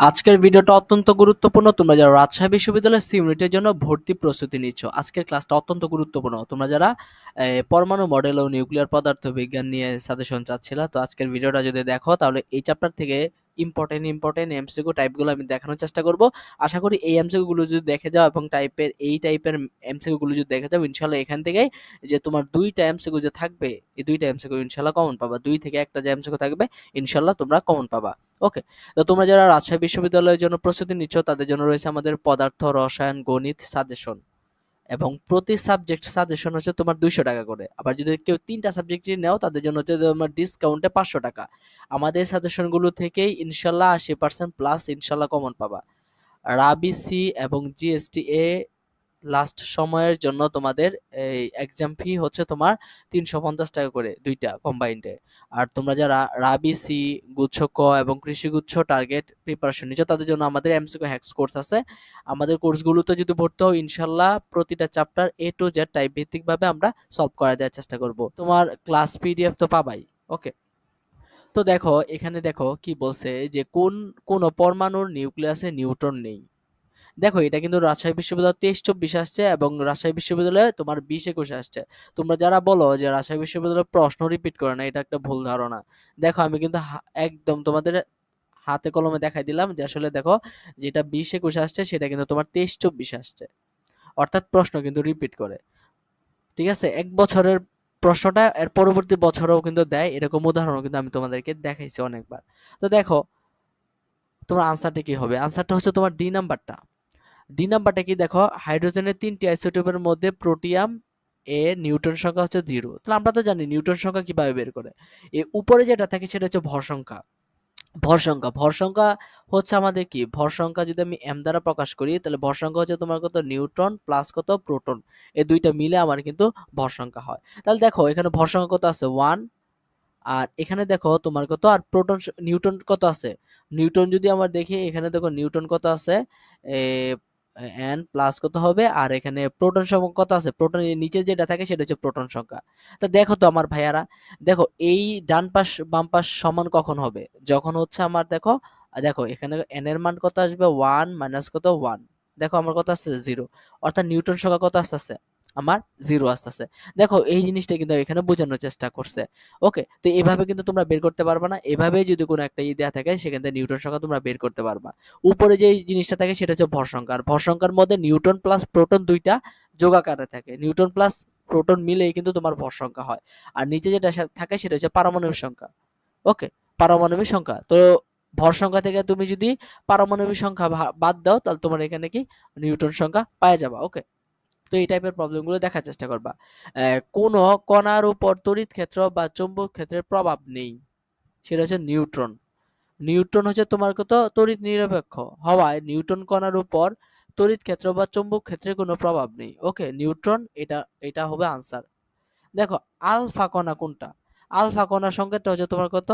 আজকের ভিডিওটা অত্যন্ত গুরুত্বপূর্ণ। তোমরা যারা রাজশাহী বিশ্ববিদ্যালয়ের সিউনিটের জন্য ভর্তি প্রস্তুতি নিচ্ছ, আজকের ক্লাসটা অত্যন্ত গুরুত্বপূর্ণ। তোমরা যারা পরমাণু মডেল ও নিউক্লিয়ার পদার্থ বিজ্ঞান নিয়ে সাজেশন চাচ্ছিলা, তো আজকের ভিডিওটা যদি দেখো, তাহলে এই চ্যাপ্টার থেকে ইম্পর্টেন্ট ইম্পর্টেন্ট এমসিকিউ টাইপগুলো আমি দেখানোর চেষ্টা করব। আশা করি এই এমসিকিউ গুলো যদি দেখে যাও এবং টাইপের এই টাইপের এমসিকিউ গুলো যদি দেখে যাও, ইনশাল্লাহ এখান থেকেই যে তোমার দুইটা এমসিকিউ যে থাকবে, এই দুইটা এমসিকিউ ইনশাল্লাহ কমন পাবা। দুই থেকে একটা যে এমসিকিউ থাকবে, ইনশাল্লাহ তোমরা কমন পাবা। ওকে, তো তোমরা যারা রাজশাহী বিশ্ববিদ্যালয়ের জন্য প্রস্তুতি নিচ্ছ, তাদের জন্য রয়েছে আমাদের পদার্থ, রসায়ন, গণিত সাজেশন এবং প্রতি সাবজেক্ট সাজেশন হচ্ছে তোমার দুইশো টাকা করে। আবার যদি কেউ তিনটা সাবজেক্ট নেও, তাদের জন্য হচ্ছে তোমার ডিসকাউন্টে পাঁচশো টাকা। আমাদের সাজেশনগুলো থেকেই ইনশাল্লাহ আশি পার্সেন্ট প্লাস ইনশাল্লাহ কমন পাবা। রাবিসি এবং জিএসটি এ লাস্ট সময়ের জন্য তোমাদের এই এক্সাম ফি হচ্ছে তোমার তিনশো পঞ্চাশ টাকা করে দুইটা কম্বাইন্ডে আর তোমরা যারা রাবি, সি, গুচ্ছ, ক এবং কৃষি গুচ্ছ টার্গেট প্রিপারেশন নিচ্ছ, তাদের জন্য আমাদের এমসিকো হ্যাক্স কোর্স আছে। আমাদের কোর্সগুলোতে যদি ভর্তি হও, ইনশাল্লাহ প্রতিটা chapter A to Z type ভিত্তিকভাবে আমরা সলভ করে দেওয়ার চেষ্টা করব। তোমার ক্লাস পিডিএফ তো পাবাই ওকে তো দেখো, এখানে দেখো কি বলছে যে কোন কোন পরমাণুর নিউক্লিয়াসে নিউট্রন নেই। দেখো, এটা কিন্তু রাজশাহী বিশ্ববিদ্যালয় তেইশ চব্বিশ আসছে এবং রাজশাহী বিশ্ববিদ্যালয়ে তোমার বিশ একুশে আসছে। তোমরা যারা বলো যে রাজশাহী বিশ্ববিদ্যালয়ের প্রশ্ন রিপিট করে না, এটা একটা ভুল ধারণা। দেখো, আমি কিন্তু একদম তোমাদের হাতে কলমে দেখাই দিলাম যে আসলে দেখো, যেটা বিশ একুশে আসছে, সেটা কিন্তু তোমার তেইশ চব্বিশে আসছে। অর্থাৎ প্রশ্ন কিন্তু রিপিট করে। ঠিক আছে? এক বছরের প্রশ্নটা এর পরবর্তী বছরেও কিন্তু দেয়, এরকম উদাহরণও কিন্তু আমি তোমাদেরকে দেখাইছি অনেকবার। তো দেখো, তোমার আনসারটা কি হবে? আনসারটা হচ্ছে তোমার ডি নাম্বারটা ডি নাম্বারটা কি দেখো? হাইড্রোজেনের তিনটি আইসোটোপের মধ্যে প্রোটিয়াম, এ নিউটন সংখ্যা হচ্ছে জিরো। তাহলে আমরা তো জানি নিউটন সংখ্যা কীভাবে বের করে। এ উপরে যেটা থাকে সেটা হচ্ছে ভর সংখ্যা। ভর সংখ্যা। ভর সংখ্যা হচ্ছে আমাদের কি? ভর সংখ্যা যদি আমি এম দ্বারা প্রকাশ করি, তাহলে ভর সংখ্যা হচ্ছে তোমার কত? নিউটন প্লাস কত? প্রোটন। এই দুইটা মিলে আমার কিন্তু ভর সংখ্যা হয়। তাহলে দেখো, এখানে ভর সংখ্যা কত আছে? ওয়ান আর এখানে দেখো তোমার কত? আর প্রোটন নিউটন কত আছে? নিউটন যদি আমরা দেখি, এখানে দেখো নিউটন কত আছে? এন প্লাস কত হবে? আর এখানে প্রোটন সংখ্যা কত আছে? প্রোটনের নিচে যেটা থাকে সেটা হচ্ছে প্রোটন সংখ্যা। তা দেখো তো আমার ভাইয়ারা, দেখো এই ডান পাশ, বাম পাশ সমান কখন হবে? যখন হচ্ছে আমার দেখো দেখো এখানে এন এর মান কত আসবে? ওয়ান মাইনাস কত? ওয়ান দেখো আমার কত আসছে জিরো অর্থাৎ নিউটন সংখ্যা কত আসতেছে? আমার জিরো আসতেছে। দেখো, এই জিনিসটা কিন্তু এখানে বোঝানোর চেষ্টা করছে। ওকে তো এভাবে কিন্তু তোমরা বের করতে পারবা না। এভাবে যদি কোনো একটা ই দেওয়া থাকে, সেখান নিউটন সংখ্যা তোমরা বের করতে পারবা। উপরে যে জিনিসটা থাকে, সেটা হচ্ছে ভর সংখ্যা। আর ভর সংখ্যার মধ্যে নিউটন প্লাস প্রোটন দুইটা যোগাকারে থাকে। নিউটন প্লাস প্রোটন মিলেই কিন্তু তোমার ভর সংখ্যা হয়। আর নিচে যেটা থাকে, সেটা হচ্ছে পারমাণবিক সংখ্যা। ওকে পারমাণবিক সংখ্যা। তো ভর সংখ্যা থেকে তুমি যদি পারমাণবিক সংখ্যা বাদ দাও, তাহলে তোমার এখানে কি? নিউটন সংখ্যা পাওয়া যাবে। ওকে তো এই টাইপের প্রবলেমগুলো দেখার চেষ্টা করবা। কোনো কণার উপর তড়িৎ ক্ষেত্র বা চৌম্বক ক্ষেত্রের প্রভাব নেই। সেটা হচ্ছে নিউট্রন। নিউট্রন হচ্ছে তোমার কত? তড়িৎ নিরপেক্ষ। হওয়ায় নিউট্রন কণার উপর তড়িৎ ক্ষেত্র বা চৌম্বক ক্ষেত্রের কোনো প্রভাব নেই। ওকে নিউট্রন, এটা এটা হবে আনসার দেখো আলফা কণা কোনটা? আলফা কণার সংখ্যাটা হচ্ছে তোমার কত?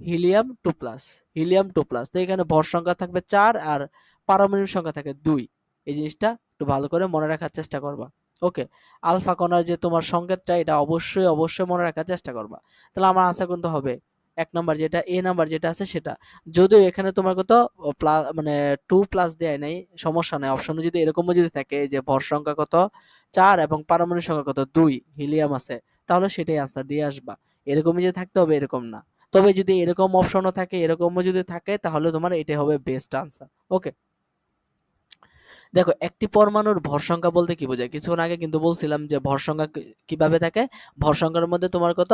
Helium two plus helium two plus তো এখানে ভর সংখ্যা থাকবে চার আর পারমাণবিক সংখ্যা থাকে দুই। এই জিনিসটা একটু ভালো করে মনে রাখার চেষ্টা করবা। ওকে? আলফা কণার যে তোমার সংকেতটা, এটা অবশ্যই অবশ্যই মনে রাখার চেষ্টা করবা। তাহলে আমার আনসার কোনটা হবে, এক নাম্বার যেটা, এ নাম্বার যেটা আছে সেটা। যদিও এখানে তোমার কত প্লাস মানে টু প্লাস দেয় নাই, সমস্যা নাই। অপশনে যদি এরকমও যদি থাকে যে ভর সংখ্যা কত, চার এবং পারমাণবিক সংখ্যা কত, দুই হিলিয়াম আছে, তাহলে সেটাই আনসার দিয়ে আসবা। এরকমই যে থাকতে হবে, এরকম না। তবে যদি এরকম অপশনও থাকে, এরকমও যদি থাকে, তাহলে তোমার এটাই হবে বেস্ট আনসার ওকে? দেখো, একটি পরমাণুর ভর সংখ্যা বলতে কি বোঝায়? কিছুক্ষণ আগে কিন্তু বলছিলাম যে ভর সংখ্যা কীভাবে থাকে? ভর সংখ্যার মধ্যে তোমার কত?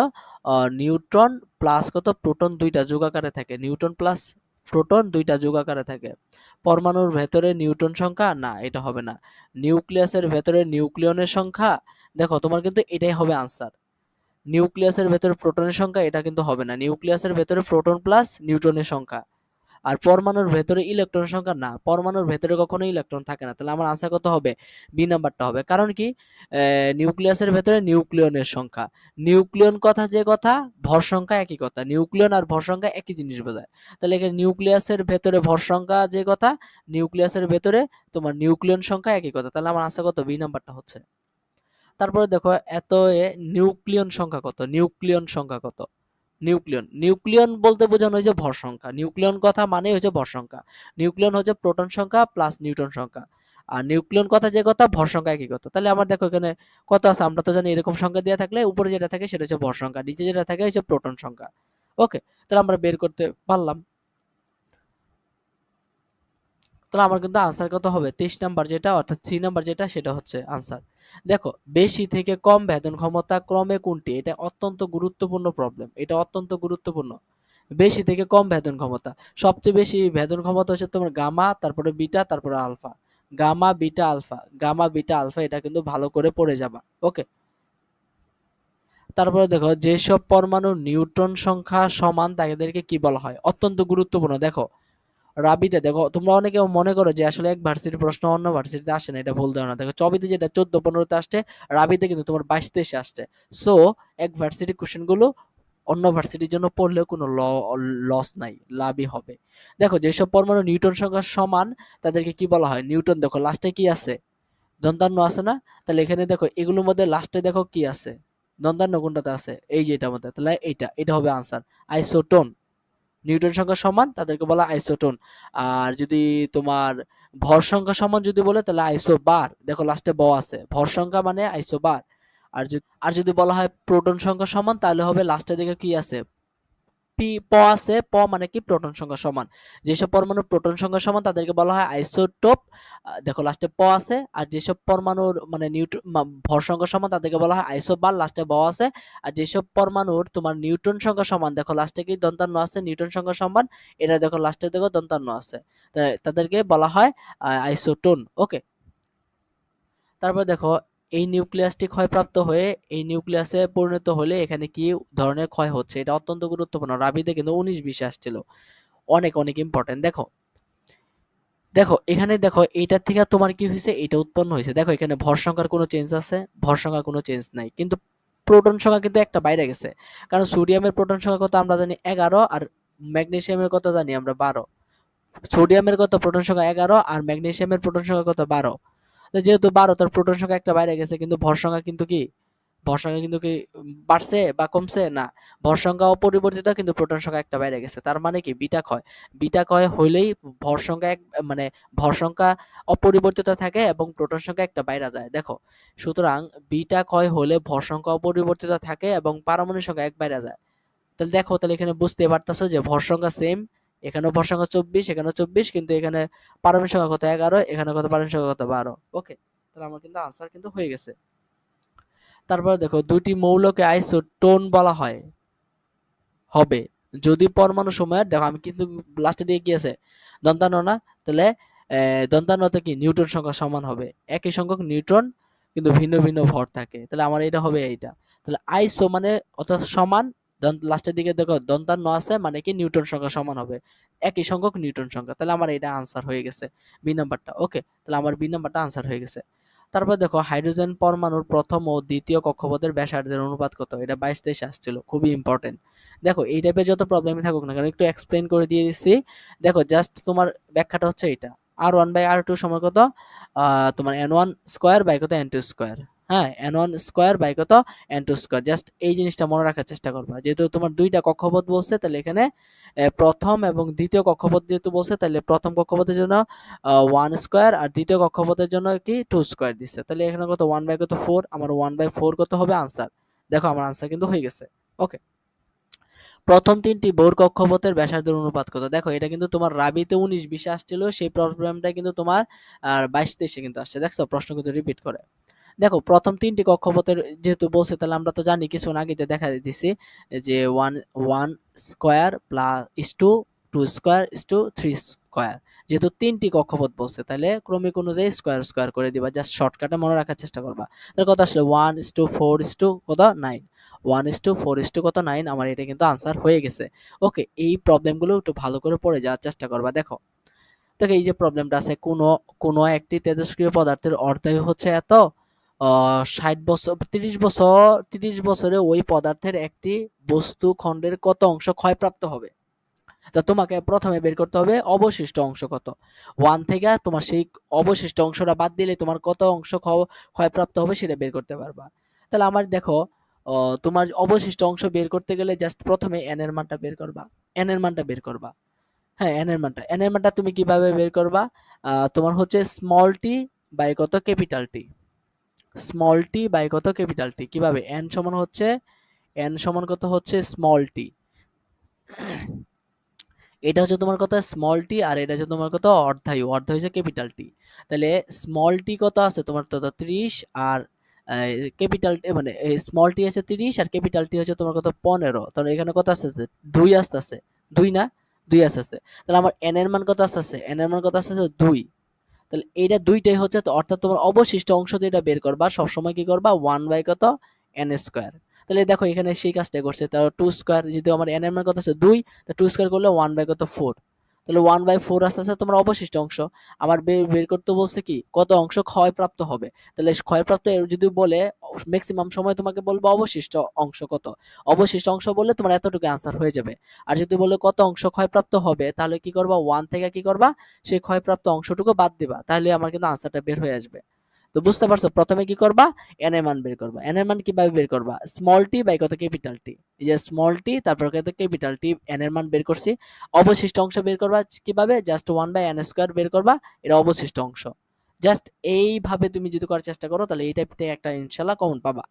নিউট্রন প্লাস কত? প্রোটন দুইটা যোগাকারে থাকে। নিউটন প্লাস প্রোটন দুইটা যোগাকারে থাকে। পরমাণুর ভেতরে নিউটন সংখ্যা? না, এটা হবে না। নিউক্লিয়াসের ভেতরে নিউক্লিয়নের সংখ্যা? দেখো, তোমার কিন্তু এটাই হবে আনসার। নিউক্লিয়াসের ভেতরে প্রোটনের সংখ্যা, এটা কিন্তু হবে না। নিউক্লিয়াসের ভেতরে প্রোটন প্লাস নিউটনের সংখ্যা। আর পরমাণুর ভেতরে ইলেকট্রন সংখ্যা না, পরমাণুর ভেতরে কখনো ইলেকট্রন থাকে না। তাহলে আমার আনসার কত হবে? বি নাম্বারটা হবে। কারণ কি? নিউক্লিয়াসের ভেতরে নিউক্লিয়নের সংখ্যা। নিউক্লিয়ন কথা যে কথা, ভর সংখ্যা একই কথা। নিউক্লিয়ন আর ভর সংখ্যা একই জিনিস বোঝায়। তাহলে এখানে নিউক্লিয়াসের ভেতরে ভর সংখ্যা যে কথা নিউক্লিয়াসের ভেতরে তোমার নিউক্লিয়ন সংখ্যা একই কথা। তাহলে আমার আনসার কত? বি নাম্বারটা হচ্ছে। তারপরে দেখো, এত এ নিউক্লিয়ন সংখ্যা কত? নিউক্লিয়ন সংখ্যা কত? নিউক্লিয়ন। নিউক্লিয়ন বলতে বোঝানো হয়েছে ভর সংখ্যা। নিউক্লিয়ন কথা মানে হচ্ছে ভর সংখ্যা। নিউক্লিয়ন হচ্ছে প্রোটন সংখ্যা প্লাস নিউটন সংখ্যা। আর নিউক্লিয়ন কথা যে কথা, ভর সংখ্যা একই কথা। তাহলে আমার দেখো এখানে কত আছে? আমরা তো জানি এরকম সংখ্যা দেওয়া থাকলে উপরে যেটা থাকে সেটা হচ্ছে ভর সংখ্যা, নিচে যেটা থাকে হচ্ছে প্রোটন সংখ্যা। ওকে তাহলে আমরা বের করতে পারলাম। তাহলে আমার কিন্তু আনসার কত হবে? তেইশ নাম্বার যেটা, অর্থাৎ সি নাম্বার যেটা, সেটা হচ্ছে আনসার দেখো, বেশি থেকে কম ভেদন ক্ষমতা ক্রমে কোনটি? এটা অত্যন্ত গুরুত্বপূর্ণ প্রবলেম এটা অত্যন্ত গুরুত্বপূর্ণ। বেশি থেকে কম ভেদন ক্ষমতা। সবচেয়ে বেশি ভেদন ক্ষমতা হচ্ছে তোমার গামা, তারপরে বিটা, তারপরে alpha. Gamma, beta, alpha. Gamma, beta, alpha, এটা কিন্তু ভালো করে পড়ে যাবা। ওকে? তারপরে দেখো, যেসব পরমাণু নিউট্রন সংখ্যা সমান তাদেরকে কি বলা হয়? অত্যন্ত গুরুত্বপূর্ণ। দেখো রাবিতে, দেখো, তোমরা অনেকে মনে করো যে আসলে এক ভার্সিটির প্রশ্ন অন্য ভার্সিটিতে আসে না, এটা ভুল ধারণা। দেখো, চবিতে যেটা চোদ্দ পনেরোতে আসছে, রাবিতে কিন্তু তোমার বাইশ তেইশে আসছে। সো এক ভার্সিটির কোশ্চেনগুলো অন্য ভার্সিটির জন্য পড়লেও কোনো ল লস নাই, লাভই হবে। দেখো, যেসব পরমাণু নিউটন সংখ্যা সমান, তাদেরকে কি বলা হয়? নিউটন, দেখো লাস্টে কি আছে? দন্তান্ন আছে না? তাহলে এখানে দেখো, এগুলোর মধ্যে লাস্টে দেখো কি আছে? দন্তান্ন কোনটাতে আছে? এই যে এটার মধ্যে, তাহলে এইটা, এটা হবে আনসার আইসোটোন নিউটন সংখ্যা সমান, তাদেরকে বলা আইসোটোন। আর যদি তোমার ভর সংখ্যা সমান যদি বলে, তাহলে আইসো বার দেখো লাস্টে ব আছে। ভর সংখ্যা মানে আইসো বার আর যদি আর যদি বলা হয় প্রোটন সংখ্যা সমান, তাহলে হবে লাস্টে দেখে কি আছে? পি প আছে প মানে কি? প্রোটন সংখ্যা সমান। যেসব পরমাণু প্রোটন সংখ্যা সমান, তাদেরকে বলা হয় আইসোটোপ দেখো লাস্টে প আছে, আর যেসব পরমাণুর মানে নিউট্রন ভর সংখ্যা সমান, তাদেরকে বলা হয় আইসোবার লাস্টে ব আছে। আর যেসব পরমাণুর তোমার নিউটন সংখ্যা সমান, দেখো লাস্টে কি দন্তান্ন আছে? নিউটন সংখ্যা সমান। এটা দেখো লাস্টে দেখো, দন্তান্ন আছে। তাদেরকে বলা হয় আইসোটোন ওকে তারপর দেখো এই নিউক্লিয়াসটি ক্ষয়প্রাপ্ত হয়ে এই নিউক্লিয়াসে পরিণত হলে এখানে কি ধরনের ক্ষয় হচ্ছে? এটা অত্যন্ত গুরুত্বপূর্ণ। রাবিতে কিন্তু উনিশ বিশে আসছিল। অনেক অনেক ইম্পর্টেন্ট দেখো দেখো, এখানে দেখো, এইটার থেকে তোমার কি হয়েছে? এটা উৎপন্ন হয়েছে। দেখো, এখানে ভর সংখ্যার কোনো চেঞ্জ আছে? ভর সংখ্যার কোনো চেঞ্জ নাই। কিন্তু প্রোটন সংখ্যা কিন্তু একটা বাইরে গেছে। কারণ সোডিয়ামের প্রোটন সংখ্যা কত আমরা জানি এগারো আর ম্যাগনেশিয়ামের কত জানি আমরা বারো। সোডিয়ামের কত প্রোটন সংখ্যা এগারো আর ম্যাগনেশিয়ামের প্রোটন সংখ্যা কত বারো। যেহেতু বারো, তার প্রোটন সংখ্যা একটা বাইরে গেছে, কিন্তু ভর সংখ্যা কিন্তু কি? ভর সংখ্যা কিন্তু কি বাড়ছে বা কমছে? না। ভর সংখ্যা অপরিবর্তিত, কিন্তু প্রোটন সংখ্যা একটা বাইরে গেছে। তার মানে কি? বিটা ক্ষয়। বিটা ক্ষয় হইলেই ভর সংখ্যা এক মানে ভর সংখ্যা অপরিবর্তিত থাকে এবং প্রোটন সংখ্যা একটা বাইরে যায়। দেখো, সুতরাং বিটা ক্ষয় হলে ভর সংখ্যা অপরিবর্তিত থাকে এবং পারমাণবিক সংখ্যা এক বাইরে যায়। তাহলে দেখো, তাহলে এখানে বুঝতে পারতেছো যে ভর সংখ্যা সেম এখানেও ভর সংখ্যা চব্বিশ, এখানেও চব্বিশ, কিন্তু এখানে পারমিক সংখ্যা কত? এগারো, এখানে কত? পারমাণবিক সংখ্যা কত? বারো। ওকে তাহলে আমার কিন্তু আনসার কিন্তু হয়ে গেছে। তারপরে দেখো, দুইটি মৌলকে আইসোটোন বলা হয়। হবে। যদি পরমাণু সময়ের দেখো আমি কিন্তু লাস্টে দিয়ে আছে? দন্তান্ন না? তাহলে দন্তান্নতে কি? নিউটন সংখ্যা সমান হবে। একই সংখ্যক নিউট্রন, কিন্তু ভিন্ন ভিন্ন ভর থাকে। তাহলে আমার এটা হবে এইটা। তাহলে আইসো মানে অর্থাৎ সমান লাস্টের দিকে দেখো, দন্তান্ন আছে মানে কি নিউটন সংখ্যা সমান হবে। একই সংখ্যক নিউটন সংখ্যা। তাহলে আমার এটা আনসার হয়ে গেছে, বি নাম্বারটা। ওকে তাহলে আমার বি নাম্বারটা আনসার হয়ে গেছে। তারপর দেখো হাইড্রোজেন পরমাণুর প্রথম ও দ্বিতীয় কক্ষপথের ব্যাসার্ধের অনুপাত কত? এটা বাইশ তেইশ আসছিল, খুবই ইম্পর্টেন্ট দেখো, এই টাইপের যত প্রবলেমই থাকুক না কেন, একটু এক্সপ্লেন করে দিয়ে দিচ্ছি। দেখো জাস্ট তোমার ব্যাখ্যাটা হচ্ছে এটা। R one by r two সময় কত? তোমার এন ওয়ান স্কোয়ার বাই কত? এন টু স্কোয়ার হ্যাঁ এন ওয়ান স্কোয়ার বাই কত? এন টু স্কোয়ার জাস্ট এই জিনিসটা মনে রাখার চেষ্টা করবা। যেহেতু তোমার দুইটা কক্ষপথ বলছে, তাহলে এখানে প্রথম এবং দ্বিতীয় কক্ষপথ যেহেতু বলছে, তাহলে প্রথম কক্ষপথের জন্য ওয়ান স্কোয়ার আর দ্বিতীয় কক্ষপথের জন্য কি টু স্কোয়ার দিচ্ছে। তাহলে এখানে কত? ওয়ান বাই কত? ফোর আমার ওয়ান বাই ফোর কত হবে? আনসার দেখো আমার আনসার কিন্তু হয়ে গেছে। ওকে প্রথম তিনটি বোর কক্ষপথের ব্যাসার্ধের অনুপাত কত? দেখো, এটা কিন্তু তোমার রাবিতে উনিশ, বিশে আসছিল, সেই প্রবলেমটা কিন্তু তোমার, আর বাইশ, তেইশে কিন্তু আসছে। দেখছ? প্রশ্ন কিন্তু রিপিট করে। দেখো, প্রথম তিনটি কক্ষপথের যেহেতু বলছে, তাহলে আমরা তো জানি কিছু আগে দেখা দিছি, যে one one square plus is two two square is two three square যেহেতু তিনটি কক্ষপথ বলছে, তাহলে ক্রমিক অনুযায়ী স্কোয়ার স্কোয়ার করে দিবা জাস্ট শর্টকাটে মনে রাখার চেষ্টা করবা। তাহলে কত আসলে? One is two four is two কত? Nine one is two four is two কত? নাইন আমার এটা কিন্তু আনসার হয়ে গেছে। ওকে, এই প্রবলেমগুলো একটু ভালো করে পড়ে যাওয়ার চেষ্টা করবা, দেখো। দেখো, এই যে প্রবলেমটা আছে, কোনো কোনো একটি তেজস্ক্রিয় পদার্থের অর্ধায়ু হচ্ছে এত ষাট বছর, তিরিশ বছর, তিরিশ বছরে ওই পদার্থের একটি বস্তু খণ্ডের কত অংশ ক্ষয়প্রাপ্ত হবে? তা তোমাকে প্রথমে বের করতে হবে অবশিষ্ট অংশ কত। ওয়ান থেকে তোমার সেই অবশিষ্ট অংশটা বাদ দিলে তোমার কত অংশ ক্ষয়প্রাপ্ত হবে সেটা বের করতে পারবা। তাহলে আমার দেখো তোমার অবশিষ্ট অংশ বের করতে গেলে জাস্ট প্রথমে এন এর মানটা বের করবা। এন এর মানটা বের করবা। হ্যাঁ এন এর মানটা। এন এর মানটা তুমি কীভাবে বের করবা? তোমার হচ্ছে স্মল টি বাই কত? Capital T small t by কত ক্যাপিটাল টি কীভাবে? এন সমান হচ্ছে এন সমান কত হচ্ছে স্মল টি এটা হচ্ছে তোমার কত? স্মল টি আর এটা হচ্ছে তোমার কত? অর্ধায়ু। অর্ধায়ু হচ্ছে ক্যাপিটাল টি তাহলে স্মল টি কত আছে? তোমার তো ত্রিশ আর ক্যাপিটাল মানে স্মল টি হচ্ছে তিরিশ আর ক্যাপিটাল টি হচ্ছে তোমার কত? পনেরো। তাহলে এখানে কত আসতেছে? দুই আসতেছে। দুই না? দুই আসতেছে। তাহলে আমার এন এর মান কত আসতেছে? এন এর মান কত আসতেছে? দুই। তাহলে এইটা দুইটাই হচ্ছে অর্থাৎ তোমার অবশিষ্ট অংশ যেটা বের করবা, সবসময় কি করবা? ওয়ান বাই কত? এন স্কোয়ার তাহলে দেখো এখানে সেই কাজটা করছে, তাহলে টু স্কোয়ার যদি আমার এন এর মান কত আছে? দুই, তা টু স্কোয়ার করলে ওয়ান বাই কত? ফোর তাহলে ওয়ান বাই ফোর আস্তে আস্তে তোমার অবশিষ্ট অংশ। আমার বের করতে বলছে কি, কত অংশ ক্ষয়প্রাপ্ত হবে? তাহলে ক্ষয়প্রাপ্ত যদি বলে ম্যাক্সিমাম সময় তোমাকে বলব অবশিষ্ট অংশ কত? অবশিষ্ট অংশ বললে তোমার এতটুকু আনসার হয়ে যাবে। আর যদি বলে কত অংশ ক্ষয়প্রাপ্ত হবে, তাহলে কি করবা? ওয়ান থেকে কি করবা? সেই ক্ষয়প্রাপ্ত অংশটুকু বাদ দিবা। তাহলে আমার কিন্তু আনসারটা বের হয়ে আসবে। তো বুঝতে পারছ, প্রথমে কি করবা? এন এর মান বের করবা। এন এর মান কীভাবে বের করবা? স্মল টি বাই কত? ক্যাপিটাল টি এই যে স্মল টি তারপর কত? ক্যাপিটাল টি এন এর মান বের করছি। অবশিষ্ট অংশ বের করবা কীভাবে? Just one by n square বের করবা এটা অবশিষ্ট অংশ। জাস্ট এইভাবে তুমি যদি করার চেষ্টা করো, তাহলে এই টাইপ থেকে একটা ইনশাল্লাহ কমন পাবা।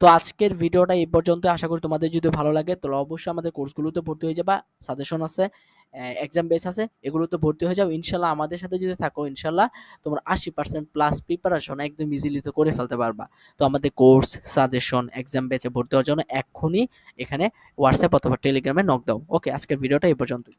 তো আজকের ভিডিওটা এই পর্যন্ত। আশা করি তোমাদের যদি ভালো লাগে, তাহলে অবশ্যই আমাদের কোর্সগুলোতে ভর্তি হয়ে যাবা। সাজেশন আছে। এক্সাম বেস আছে, এগুলোতে ভর্তি হয়ে যাও। ইনশাল্লাহ আমাদের সাথে যদি থাকো, ইনশাল্লাহ তোমার আশি পার্সেন্ট প্লাস প্রিপারেশন একদম ইজিলি তো করে ফেলতে পারবা। তো আমাদের কোর্স সাজেশন এক্সাম বেচে ভর্তি হওয়ার জন্য এক্ষুনি এখানে হোয়াটসঅ্যাপ অথবা টেলিগ্রামে নক দাও ওকে আজকের ভিডিওটা এই পর্যন্তই।